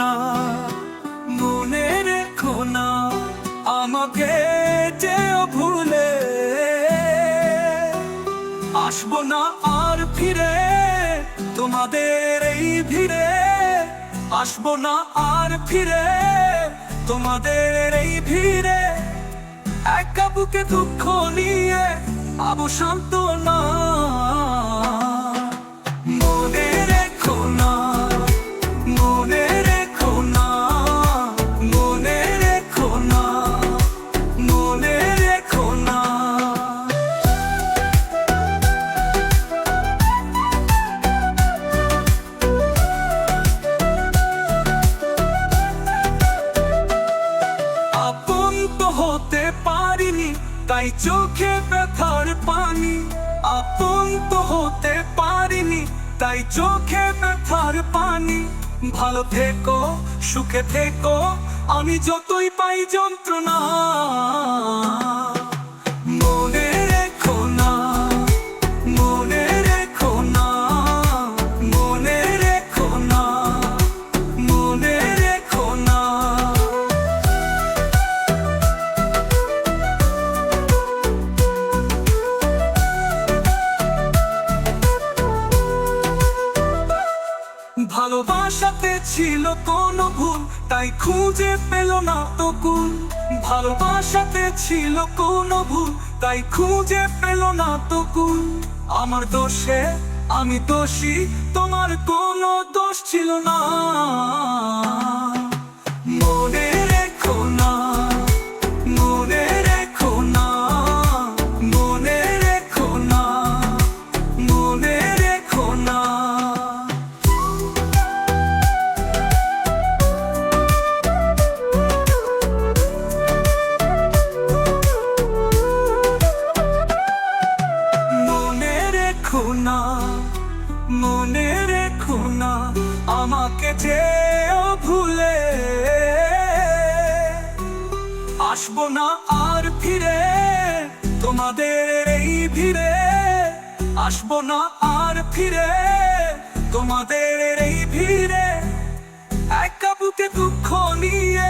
না, মনে রেখো না, আমাকে যেও ভুলে। আসব না আর ফিরে, তোমাদের এই ভিড়ে। আসব না আর ফিরে, তোমাদের এই ভিড়ে। একা বুকে দুঃখ নিয়ে আবু শান্ত না। তাই চোখে ব্যথার পানি আপন তো হতে পারিনি। তাই চোখে ব্যথার পানি, ভালো থেকো, সুখে থেকো, আমি যতই পাই যন্ত্রণা। ভালোবাসাতে ছিল কোনো ভুল, তাই খুঁজে পেল না তো কুল ভালোবাসাতে ছিল কোনো ভুল, তাই খুঁজে পেল না তো কুল আমার দোষে আমি দোষী, তোমার কোনো দোষ ছিল না। আমাকে যেও ভুলে। আসব না আর ফিরে তোমাদের এই ভিড়ে। আসব না আর ফিরে তোমাদের এই ভিড়ে। এক কাবুকে দুঃখ নিয়ে